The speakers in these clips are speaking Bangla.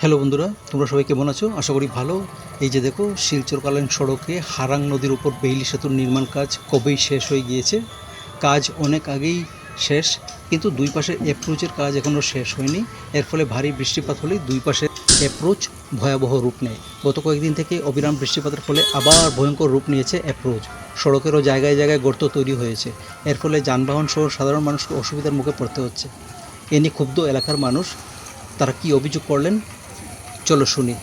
হ্যালো বন্ধুরা, তোমরা সবাই কেমন আছো? আশা করি ভালো। এই যে দেখো, শিলচরকালীন সড়কে হারাং নদীর উপর বেইলি সেতুর নির্মাণ কাজ কবেই শেষ হয়ে গিয়েছে? কাজ অনেক আগেই শেষ, কিন্তু দুই পাশে অ্যাপ্রোচের কাজ এখনও শেষ হয়নি। এর ফলে ভারী বৃষ্টিপাত হলেই দুই পাশে অ্যাপ্রোচ ভয়াবহ রূপ নেয়। গত কয়েকদিন থেকে অবিরাম বৃষ্টিপাতের ফলে আবার ভয়ঙ্কর রূপ নিয়েছে অ্যাপ্রোচ সড়কেরও জায়গায় জায়গায় গর্ত তৈরি হয়েছে। এর ফলে যানবাহন সহ সাধারণ মানুষকে অসুবিধার মুখে পড়তে হচ্ছে। এ নিয়ে ক্ষুব্ধ এলাকার মানুষ, তারা কি অভিযোগ করলেন? চলো শুনি।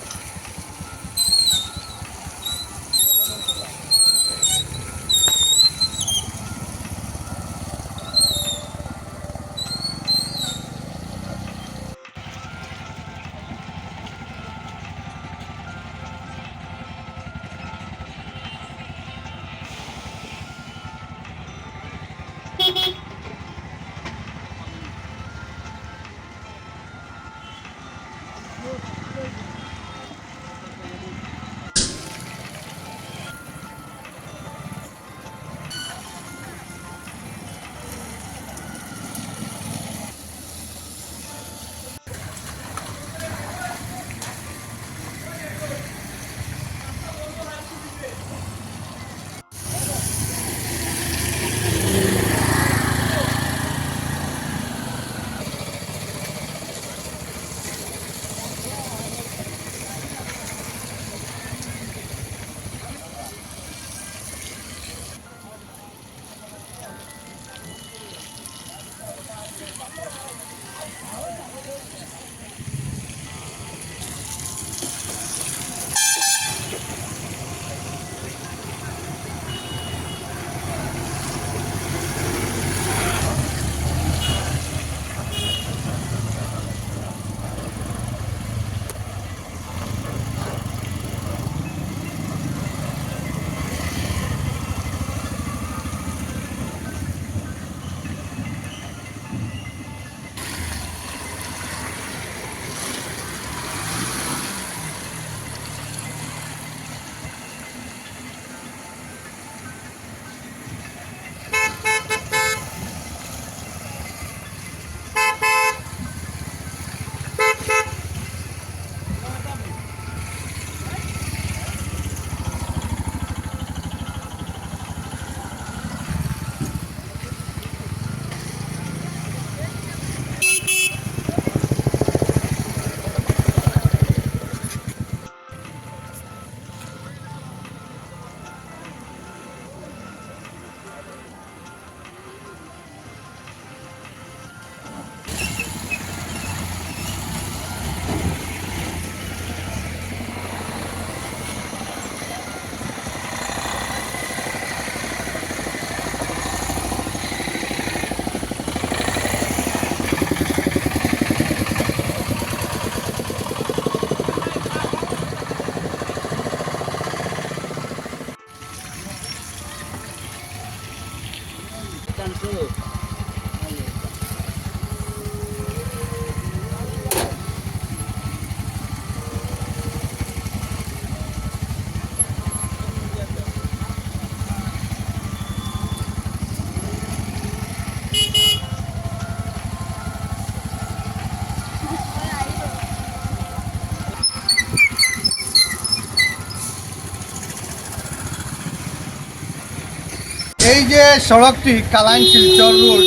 এই যে সড়কটি কালাইন শিলচর রোড,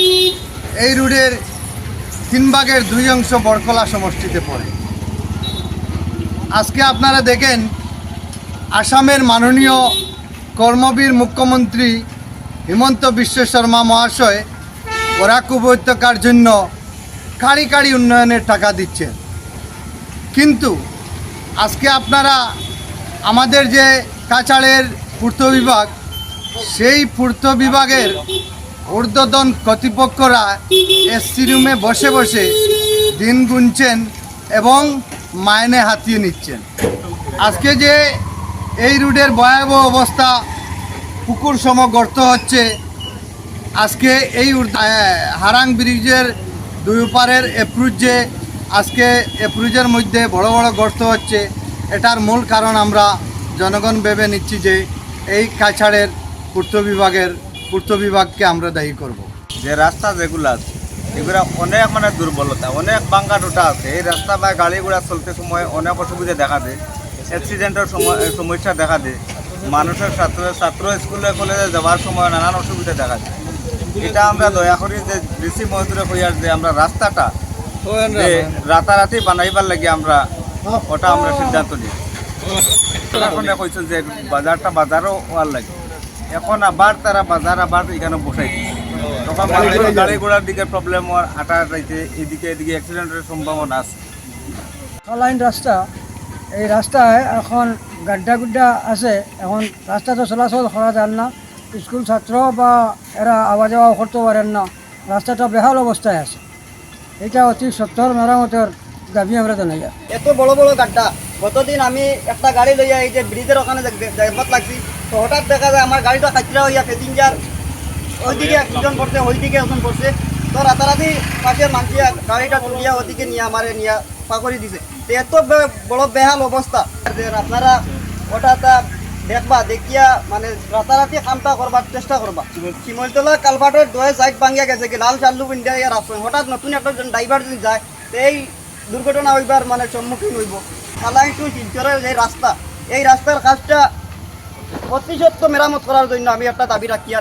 এই রোডের তিন ভাগের দুই অংশ বরকলা সমষ্টিতে পড়ে। আজকে আপনারা দেখেন, আসামের মাননীয় কর্মবীর মুখ্যমন্ত্রী হিমন্ত বিশ্ব শর্মা মহাশয় বরাক উপত্যকার জন্য কাড়ি কাড়ি উন্নয়নের টাকা দিচ্ছেন। কিন্তু আজকে আপনারা আমাদের যে কাছাড়ের পূর্ত বিভাগ সেই পূর্ত বিভাগের ঊর্ধ্বতন কর্তৃপক্ষরা এসসি রুমে বসে বসে দিন গুনছেন এবং মাইনে হাতিয়ে নিচ্ছেন। আজকে যে এই রুটের ভয়াবহ অবস্থা পুকুর সম গর্ত হচ্ছে, আজকে এই হারাং ব্রিজের দুই পারের এপ্রুজ যে আজকে এপ্রুজের মধ্যে বড় বড় গর্ত হচ্ছে, এটার মূল কারণ আমরা জনগণ ভেবে নিচ্ছি যে এই কাছাড়ের পূর্ত বিভাগের পূর্ত বিভাগকে আমরা দায়ী করব। যে রাস্তা যেগুলো আছে এগুলো অনেক মানে দুর্বলতা অনেক বাঙ্গা টোটা আছে। এই রাস্তা বা গাড়ি ঘোড়া চলতে সময় অনেক অসুবিধা দেখা দেয় অ্যাক্সিডেন্টের সময় সমস্যা দেখা দেয়। মানুষের ছাত্র ছাত্র স্কুলে কলেজে যাওয়ার সময় নানান অসুবিধা দেখা দেয়। এটা আমরা দয়া করি যে ডিসি মহোদয় কইয়ার যে আমরা রাস্তাটা রাতারাতি বানাইবার লাগে আমরা ওটা আমরা সিদ্ধান্ত নিই। এখন কইছেন যে বাজারটা বাজারও হওয়ার লাগে। এখন আবার তারা বাজার আবার এখানে বসাই তখন মানুষের গাড়ি ঘোড়ার দিকে প্রবলেম হওয়ার হাঁটা হাঁটাইতে এদিকে এদিকে অ্যাক্সিডেন্টের সম্ভাবনা আছে। লাইন রাস্তা এই রাস্তায় এখন গাড্ডা গুড্ডা আছে এখন রাস্তাটা চলাচল করা যান না স্কুল ছাত্র বা এরা আওয়া যাওয়া করতে পারেন না রাস্তাটা বেহাল অবস্থায় আছে। এটা অতি সত্তর মেরামতের দাবি আমরা জানাই। এত বড় বড় গাড্ডা, গতদিন আমি একটা গাড়ি লইয়া এই যে ব্রিজের ওখানে যাইবার লাগছি, তো হঠাৎ দেখা যায় আমার গাড়িটা কাচরা হইয়া প্যাসেঞ্জার ওইদিকে একজন পড়ছে ওইদিকে একজন পড়ছে তো রাতারাতি পাশের মানুষ গাড়িটা তুলিয়া ওদিকে নিয়ে আমারে নিয়ে পাকড়ি দিছে। তো এত বড় বেহাল অবস্থা আপনারা ওটা দেখবা, দেখিয়া মানে রাতারাতি কামটা করবার চেষ্টা করবা শিমলতলা কালভার্টের দয়ে সাইড ভাঙিয়া গেছে কি লাল চাল্লু ইন্ডিয়া ইয়ার হঠাৎ নতুন একটা ড্রাইভার যদি যায় এই দুর্ঘটনা হইবার মানে সম্মুখীন হইব। খালাই টু শিলচরের যে রাস্তা। এই রাস্তার কাজটা প্রতিশত মেরামত করার জন্য আমি একটা দাবি রাখি